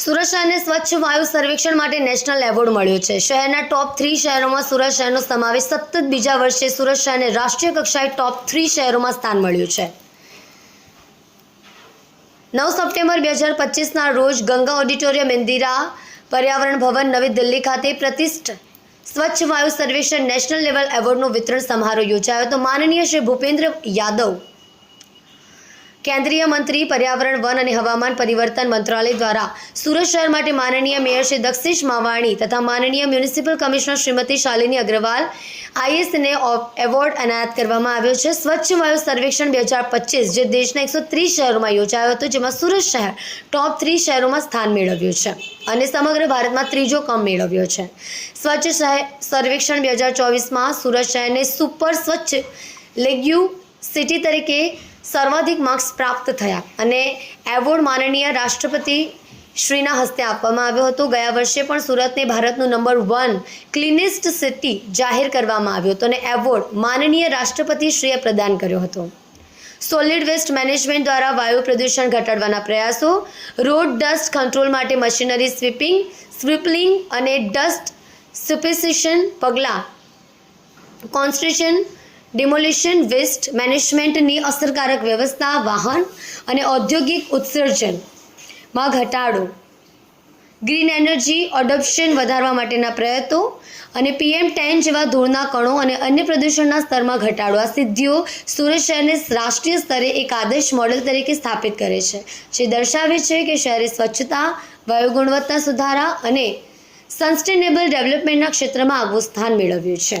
સુરત શહેરને સ્વચ્છ વાયુ સર્વેક્ષણ માટે નેશનલ એવોર્ડ મળ્યો છે. શહેરના ટોપ થ્રી શહેરોમાં સુરત શહેરનો સમાવેશ સતત બીજા વર્ષે સુરત શહેરને રાષ્ટ્રીય કક્ષાએ ટોપ થ્રી શહેરોમાં સ્થાન મળ્યું છે. નવ સપ્ટેમ્બર બે હજાર પચીસના રોજ ગંગા ઓડિટોરિયમ ઇન્દિરા પર્યાવરણ ભવન નવી દિલ્હી ખાતે પ્રતિષ્ઠ સ્વચ્છ વાયુ સર્વેક્ષણ નેશનલ લેવલ એવોર્ડનું વિતરણ સમારોહ યોજાયો હતો. માનનીય શ્રી ભૂપેન્દ્ર યાદવ કેન્દ્રીય મંત્રી, પર્યાવરણ, વન અને હવામાન પરિવર્તન મંત્રાલય દ્વારા સુરત શહેર માટે માનનીય મેયર શ્રી દક્ષિશ માવાણી તથા માનનીય મ્યુનિસિપલ કમિશનર શ્રીમતી શાલિની અગ્રવાલ આઈએસને એવોર્ડ એનાયત કરવામાં આવ્યો છે. સ્વચ્છ વાયુ સર્વેક્ષણ બે હજાર પચીસ, જે દેશના એકસો ત્રીસ શહેરોમાં યોજાયો હતો, જેમાં સુરત શહેર ટોપ થ્રી શહેરોમાં સ્થાન મેળવ્યું છે અને સમગ્ર ભારતમાં ત્રીજો ક્રમ મેળવ્યો છે. સ્વચ્છ શહેર સર્વેક્ષણ બે હજાર ચોવીસમાં સુરત શહેરને સુપર સ્વચ્છ લેગ્યુ સિટી તરીકે સર્વાધિક માર્ક્સ પ્રાપ્ત થયા અને એવોર્ડ માનનીય રાષ્ટ્રપતિ શ્રીના હસ્તે આપવામાં આવ્યો હતો. ગયા વર્ષે પણ સુરતને ભારતનું નંબર વન ક્લીનેસ્ટ સિટી જાહેર કરવામાં આવ્યો હતો અને એવોર્ડ માનનીય રાષ્ટ્રપતિ શ્રીએ પ્રદાન કર્યો હતો. સોલિડ વેસ્ટ મેનેજમેન્ટ દ્વારા વાયુ પ્રદૂષણ ઘટાડવાના પ્રયાસો, રોડ ડસ્ટ કંટ્રોલ માટે મશીનરી સ્વીપિંગ, સ્વીપલિંગ અને ડસ્ટ સુપેસિશન પગલાં, કોન્સ્ટ્રેશન ડિમોલિશન વેસ્ટ મેનેજમેન્ટની અસરકારક વ્યવસ્થા, વાહન અને ઔદ્યોગિક ઉત્સર્જનમાં ઘટાડો. ગ્રીન એનર્જી અડોપ્શન વધારવા માટેના પ્રયત્નો અને પીએમ ટેન જેવા ધૂળના કણો અને અન્ય પ્રદૂષણના સ્તરમાં ઘટાડો. આ સિદ્ધિઓ સુરત શહેરને રાષ્ટ્રીય સ્તરે એક આદર્શ મોડેલ તરીકે સ્થાપિત કરે છે, જે દર્શાવે છે કે શહેરે સ્વચ્છતા વાયુ ગુણવત્તા સુધારા અને સસ્ટેનેબલ ડેવલપમેન્ટના ક્ષેત્રમાં આગવું સ્થાન મેળવ્યું છે.